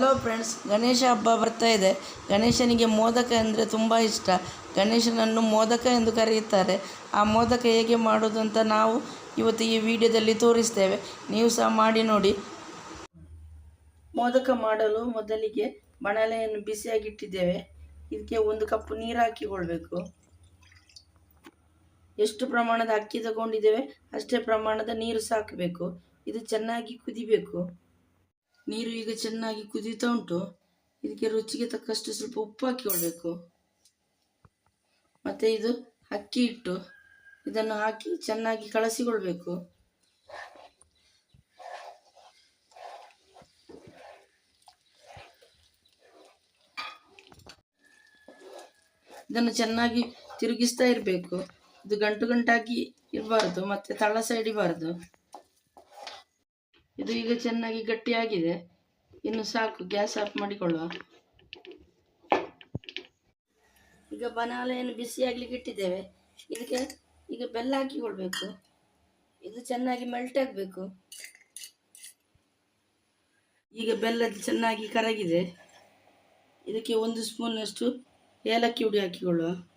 Friends Ganesha ಹಬ್ಬ ಬರ್ತಾ ಇದೆ. ಗಣೇಶನಿಗೆ ಮೋದಕ ಅಂದರೆ ತುಂಬ ಇಷ್ಟ. ಗಣೇಶನನ್ನು ಮೋದಕ ಎಂದು ಕರೆಯುತ್ತಾರೆ. ಆ ಮೋದಕ ಹೇಗೆ ಮಾಡೋದು ಅಂತ ನಾವು ಇವತ್ತು ಈ ವಿಡಿಯೋದಲ್ಲಿ ತೋರಿಸ್ತೇವೆ. ನೀವು ಸಹ ಮಾಡಿ ನೋಡಿ. ಮೋದಕ ಮಾಡಲು ಮೊದಲಿಗೆ ಬಾಣಲೆಯನ್ನು ಬಿಸಿಯಾಗಿಟ್ಟಿದ್ದೇವೆ ಇದಕ್ಕೆ ಒಂದು ಕಪ್ ನೀರು ಹಾಕಿಕೊಳ್ಬೇಕು. ಎಷ್ಟು ಪ್ರಮಾಣದ ಅಕ್ಕಿ ತಗೊಂಡಿದ್ದೇವೆ ಅಷ್ಟೇ ಪ್ರಮಾಣದ ನೀರು ಸಾಕಬೇಕು ಇದು ಚೆನ್ನಾಗಿ ಕುದಿಬೇಕು. ನೀರು ಈಗ ಚೆನ್ನಾಗಿ ಕುದೀತಾ ಉಂಟು. ಇದಕ್ಕೆ ರುಚಿಗೆ ತಕ್ಕಷ್ಟು ಸ್ವಲ್ಪ ಉಪ್ಪು ಹಾಕಿಕೊಳ್ಬೇಕು ಮತ್ತು ಇದು ಅಕ್ಕಿ ಹಿಟ್ಟು. ಇದನ್ನು ಹಾಕಿ ಚೆನ್ನಾಗಿ ಕಳಿಸಿಕೊಳ್ಬೇಕು ಇದನ್ನು ಚೆನ್ನಾಗಿ ತಿರುಗಿಸ್ತಾ ಇರಬೇಕು. ಇದು ಗಂಟು ಗಂಟಾಗಿ ಇರಬಾರ್ದು, ಮತ್ತು ತಳ ಸೈಡಿಬಾರ್ದು ಇದು ಈಗ ಚೆನ್ನಾಗಿ ಗಟ್ಟಿಯಾಗಿದೆ. ಇನ್ನು ಸಾಕು, ಗ್ಯಾಸ್ ಆಫ್ ಮಾಡಿಕೊಳ್ಳುವ. ಈಗ ಬನಾಲೆಯನ್ನು ಬಿಸಿ ಆಗ್ಲಿಕ್ಕೆ ಇಟ್ಟಿದ್ದೇವೆ. ಇದಕ್ಕೆ ಈಗ ಬೆಲ್ಲ ಹಾಕಿಕೊಳ್ಬೇಕು ಇದು ಚೆನ್ನಾಗಿ ಮೆಲ್ಟ್ ಆಗಬೇಕು. ಈಗ ಬೆಲ್ಲ ಚೆನ್ನಾಗಿ ಕರಗಿದೆ. ಇದಕ್ಕೆ ಒಂದು ಸ್ಪೂನಷ್ಟು ಏಲಕ್ಕಿ ಹುಡಿ ಹಾಕಿಕೊಳ್ಳುವ.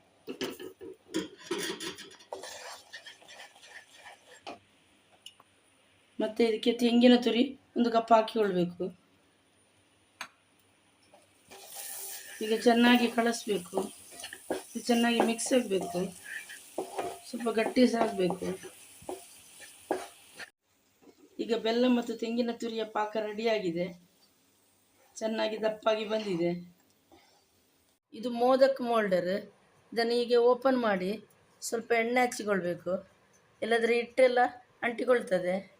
ಮತ್ತು ಇದಕ್ಕೆ ತೆಂಗಿನ ತುರಿ ಒಂದು ಕಪ್ ಹಾಕಿಕೊಳ್ಬೇಕು. ಈಗ ಚೆನ್ನಾಗಿ ಕಳಿಸ್ಬೇಕು. ಚೆನ್ನಾಗಿ ಮಿಕ್ಸ್ ಆಗಬೇಕು. ಸ್ವಲ್ಪ ಗಟ್ಟಿ ಸಹ ಆಗಬೇಕು. ಈಗ ಬೆಲ್ಲ ಮತ್ತು ತೆಂಗಿನ ತುರಿಯ ಪಾಕ ರೆಡಿಯಾಗಿದೆ ಚೆನ್ನಾಗಿ ದಪ್ಪಾಗಿ ಬಂದಿದೆ. ಇದು ಮೋದಕ್ ಮೋಲ್ಡರ್ ಇದನ್ನು ಹೀಗೆ ಓಪನ್ ಮಾಡಿ ಸ್ವಲ್ಪ ಎಣ್ಣೆ ಹಚ್ಚಿಕೊಳ್ಬೇಕು. ಇಲ್ಲದ್ರೆ ಹಿಟ್ಟೆಲ್ಲ ಅಂಟಿಕೊಳ್ತದೆ.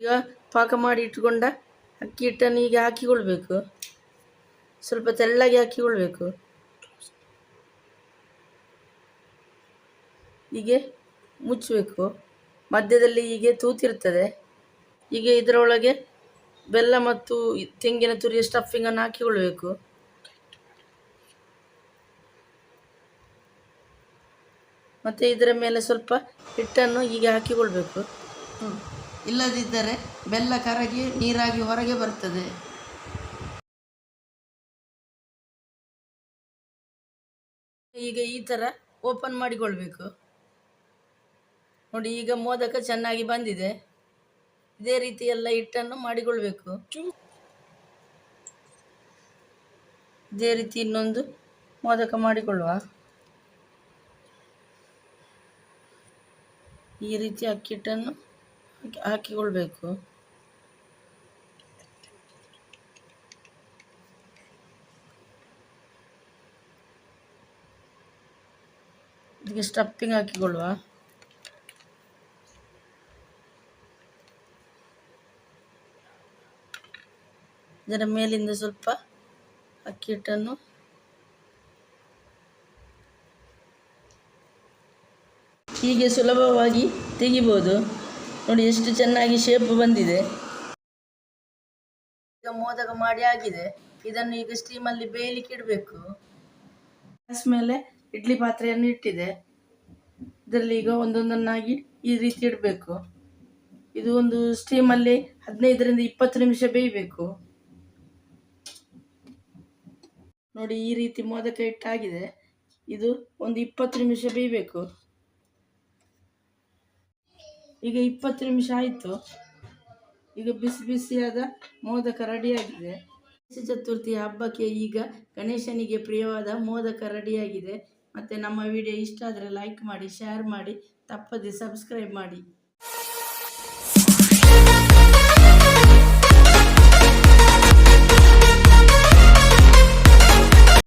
ಈಗ ಪಾಕ ಮಾಡಿ ಇಟ್ಕೊಂಡ ಅಕ್ಕಿ ಹಿಟ್ಟನ್ನು ಈಗ ಹಾಕಿಕೊಳ್ಬೇಕು. ಸ್ವಲ್ಪ ತೆಳ್ಳಗೆ ಹಾಕಿಕೊಳ್ಬೇಕು. ಹೀಗೆ ಮುಚ್ಚಬೇಕು. ಮಧ್ಯದಲ್ಲಿ ಹೀಗೆ ತೂತಿರ್ತದೆ. ಹೀಗೆ ಇದರೊಳಗೆ ಬೆಲ್ಲ ಮತ್ತು ತೆಂಗಿನ ತುರಿಯ ಸ್ಟಫಿಂಗನ್ನು ಹಾಕಿಕೊಳ್ಬೇಕು. ಮತ್ತು ಇದರ ಮೇಲೆ ಸ್ವಲ್ಪ ಹಿಟ್ಟನ್ನು ಹೀಗೆ ಹಾಕಿಕೊಳ್ಬೇಕು. ಇಲ್ಲದಿದ್ದರೆ ಬೆಲ್ಲ ಕರಗಿ ನೀರಾಗಿ ಹೊರಗೆ ಬರ್ತದೆ ಈಗ ಈ ಥರ ಓಪನ್ ಮಾಡಿಕೊಳ್ಬೇಕು. ನೋಡಿ, ಈಗ ಮೋದಕ ಚೆನ್ನಾಗಿ ಬಂದಿದೆ. ಇದೇ ರೀತಿ ಎಲ್ಲ ಹಿಟ್ಟನ್ನು ಮಾಡಿಕೊಳ್ಬೇಕು. ಇದೇ ರೀತಿ ಇನ್ನೊಂದು ಮೋದಕ ಮಾಡಿಕೊಳ್ಳುವ. ಈ ರೀತಿ ಅಕ್ಕಿ ಹಿಟ್ಟನ್ನು ಹಾಕಿಕೊಳ್ಬೇಕು. ಇದಕ್ಕೆ ಸ್ಟಫಿಂಗ್ ಹಾಕಿಕೊಳ್ಳುವ. ಇದರ ಮೇಲಿಂದ ಸ್ವಲ್ಪ ಅಕ್ಕಿ ಹಿಟ್ಟನ್ನು ಹೀಗೆ ಸುಲಭವಾಗಿ ತೆಗಿಬೋದು. ನೋಡಿ ಎಷ್ಟು ಚೆನ್ನಾಗಿ ಶೇಪ್ ಬಂದಿದೆ. ಈಗ ಮೋದಕ ಮಾಡಿ ಆಗಿದೆ. ಇದನ್ನು ಈಗ ಸ್ಟೀಮಲ್ಲಿ ಬೇಯಲಿಕ್ಕೆ ಇಡಬೇಕು. ಗ್ಯಾಸ್ ಮೇಲೆ ಇಡ್ಲಿ ಪಾತ್ರೆಯನ್ನು ಇಟ್ಟಿದೆ. ಇದರಲ್ಲಿ ಈಗ ಒಂದೊಂದನ್ನಾಗಿ ಈ ರೀತಿ ಇಡಬೇಕು. ಇದು ಒಂದು ಸ್ಟೀಮಲ್ಲಿ ಹದಿನೈದರಿಂದ ಇಪ್ಪತ್ತು ನಿಮಿಷ ಬೇಯಬೇಕು. ನೋಡಿ ಈ ರೀತಿ ಮೋದಕ ಇಟ್ಟಾಗಿದೆ ಇದು ಒಂದು ಇಪ್ಪತ್ತು ನಿಮಿಷ ಬೇಯಬೇಕು. ಈಗ ಇಪ್ಪತ್ತು ನಿಮಿಷ ಆಯಿತು. ಈಗ ಬಿಸಿ ಬಿಸಿಯಾದ ಮೋದಕ ರೆಡಿಯಾಗಿದೆ. ಗಣೇಶ ಚತುರ್ಥಿ ಹಬ್ಬಕ್ಕೆ ಈಗ ಗಣೇಶನಿಗೆ ಪ್ರಿಯವಾದ ಮೋದಕ ರೆಡಿಯಾಗಿದೆ. ಮತ್ತು ನಮ್ಮ ವಿಡಿಯೋ ಇಷ್ಟ ಆದರೆ ಲೈಕ್ ಮಾಡಿ ಶೇರ್ ಮಾಡಿ, ತಪ್ಪದೆ ಸಬ್ಸ್ಕ್ರೈಬ್ ಮಾಡಿ.